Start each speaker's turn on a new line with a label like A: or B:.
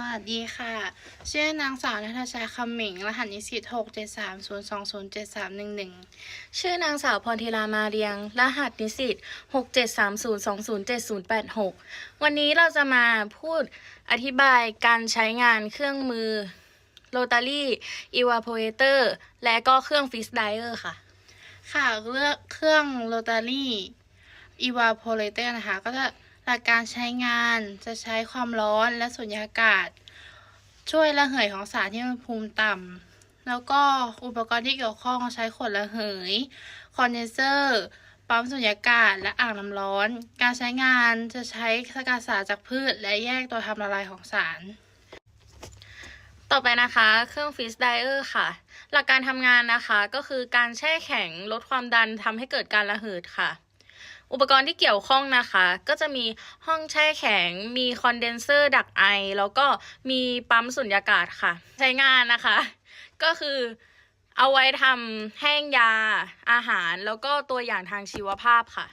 A: วัสดีค่ะ ชื่อนางสาวนัทชัยคำหมิง รหัสนิสิต6 7 3 0 2 0 7 3 1 1
B: ชื่อนางสาวพรธิรามาเรียง รหัสนิสิต6730207086วันนี้เราจะมาพูดอธิบายการใช้งานเครื่องมือ Rotary Evaporator และก็เครื่อง Fish Dryer ค่ะ
A: ค่ะเลือกเครื่อง Rotary Evaporator นะคะ ก็จะ หลักการใช้งานจะใช้ความร้อนและสุญญากาศ ช่วยระเหยของสารที่อุณหภูมิต่ำแล้วก็อุปกรณ์ที่เกี่ยวข้องใช้ขวดระเหย คอนเดนเซอร์ปั๊มสุญญากาศและอ่างน้ำร้อน การใช้งานจะใช้สกัดสารจากพืช และแยกตัวทำละลายของสาร
B: ต่อไปนะคะเครื่อง Fish Dryer ค่ะ หลักการทำงานนะคะก็คือการแช่แข็งลดความดันทำให้เกิดการระเหิดค่ะ อุปกรณ์ที่เกี่ยวข้องนะคะ ก็จะมีห้องแช่แข็ง มีคอนเดนเซอร์ดักไอ แล้วก็มีปั๊มสุญญากาศค่ะ ใช้งานนะคะ ก็คือเอาไว้ทำแห้งยาอาหาร แล้วก็ตัวอย่างทางชีวภาพค่ะ